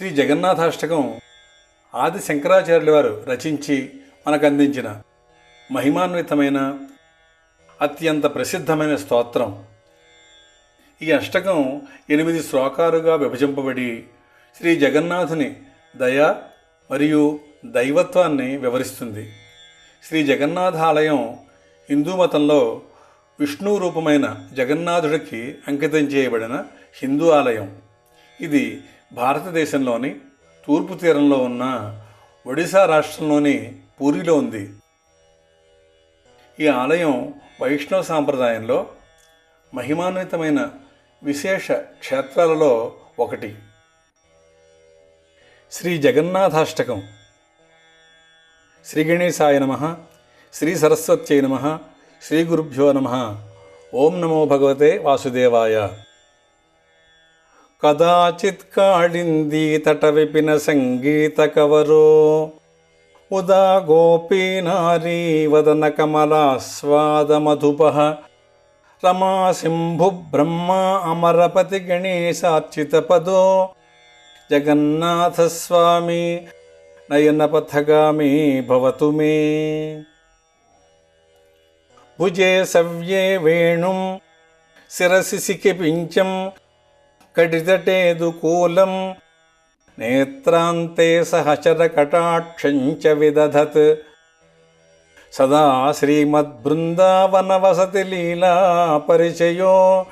శ్రీ జగన్నాథాష్టకం ఆది శంకరాచార్యుల వారు రచించి మనకు అందించిన మహిమాన్వితమైన అత్యంత ప్రసిద్ధమైన స్తోత్రం. ఈ అష్టకం ఎనిమిది శ్లోకాలుగా విభజింపబడి శ్రీ జగన్నాథుని దయ మరియు దైవత్వాన్ని వివరిస్తుంది. శ్రీ జగన్నాథ ఆలయం హిందూ మతంలో విష్ణు రూపమైన జగన్నాథుడికి అంకితం చేయబడిన హిందూ ఆలయం. ఇది భారతదేశంలోని తూర్పు తీరంలో ఉన్న ఒడిశా రాష్ట్రంలోని పూరిలో ఉంది. ఈ ఆలయం వైష్ణవ సాంప్రదాయంలో మహిమాన్వితమైన విశేష క్షేత్రాలలో ఒకటి. శ్రీ జగన్నాథాష్టకం. శ్రీ గణేశాయ నమ శ్రీ సరస్వత్యై నమ శ్రీ గురుభ్యో నమ. ఓం నమో భగవతే వాసుదేవాయ. కదాచిత్ కాళిందీ తట విపిన సంగీత కవరో. ఉదా గోపీ నారీ వదన కమలాస్వాద మధుప. రమా శంభు బ్రహ్మ అమరపతి గణేశార్చిత పదో. జగన్నాథస్వామి నయనపథగామి భవతు మే. భుజే సవ్యే వేణుం శిరసి సికిపించం कटिजे दुकूलम् नेत्रान्ते सहचरकटाक्षञ्च विदधत्। सदा श्रीमद्बृन्दावनवसतिलीलापरिचयो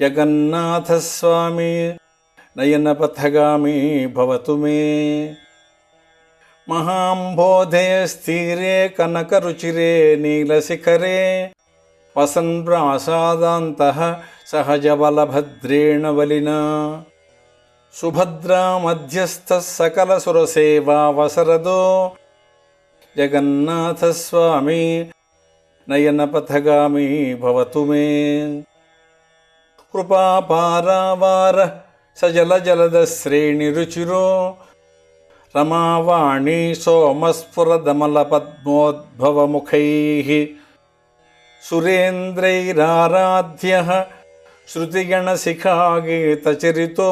जगन्नाथस्वामी नयनपथगामी भवतु मे। महाम्बोधे स्थिरे कनकरुचिरे नीलशिखरे। वसन्प्रासादान्तः కనకరుచిరే నీలశిఖరే వసన్ ప్రాసాదాంతః సహజబలభద్రేణ బలినా సుభద్రా మధ్యస్థ సకల సురసేవావసరదో జగన్నాథస్వామి నయనపథగామి భవతు శృతిగణశిఖాగీతచరితో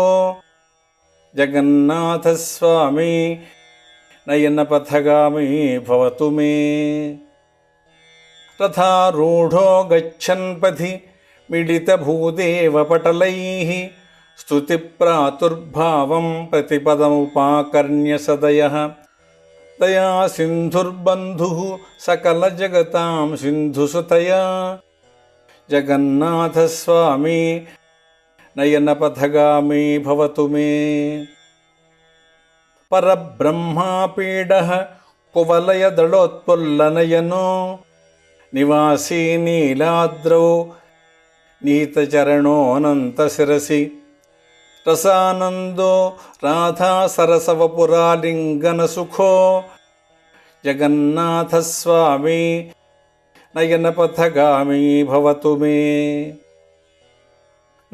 జగన్నాథస్వామి నయనపథగామి భవతు మే రథారూఢో గచ్చన్ పథి మిళితభూదేవపటలైः స్తుతిప్రాతుర్భావం ప్రతిపదముపాకర్ణ్య సదయ దయా సింధుర్బంధు సకల జగతాం సింధుసుతయా जगन्नाथस्वामी नयनपथगामी भवतु मे। परब्रह्मापीडः कुवलयदलोत्पुल्लनयनो निवासी नीलाद्रौ नीतचरणोऽनन्तशिरसि। रसानन्दो राधासरसवपुरालिङ्गनसुखो जगन्नाथस्वामी జగన్నాథస్వామి నయనపథగామి భవతు మే.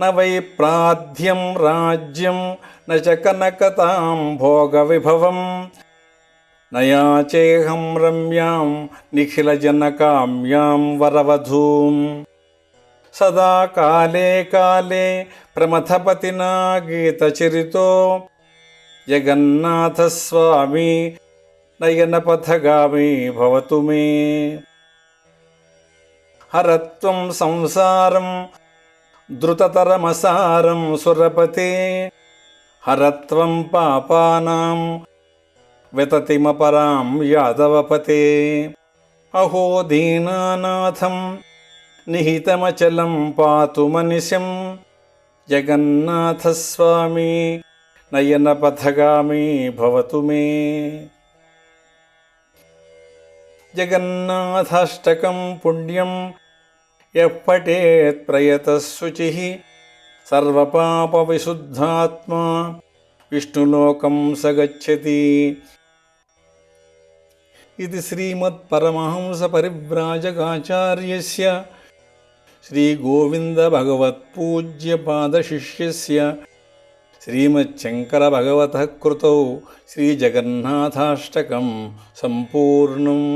న వై ప్రాధ్యం రాజ్యం న చ కనకతాం భోగవిభవం. నయాచేహం రమ్యాం నిఖిలజనకామ్యాం వరవధూం. సదా కాలే కాలే ప్రమథపతినా గీతచరితో. జగన్నాథస్వామి నయనపథగామి భవతు మే. హరత్వం సంసారం ద్రుతతరమసారం సురపతి. హరత్వం పాపానాం వితతిమపరాం యాదవపతే. అహో దీనానాథం నిహితమచలం పాతు మనిశం జగన్నాథస్వామి నయనపథగామి భవతు మే. జగన్నాథాష్టకం పుణ్యం. ఎప్పటేత్ ప్రయతశుచి సర్వపాపవిశుద్ధాత్మా. విష్ణులోకం సగచ్చతి. ఇది శ్రీమత్పరమహంసపరివ్రాజకాచార్యస్య. श्रीगोविन्दभगवत्पूज्यपादशिष्यस्य श्रीमच्छङ्करभगवतः कृतौ श्रीजगन्नाथाष्टकं सम्पूर्णम्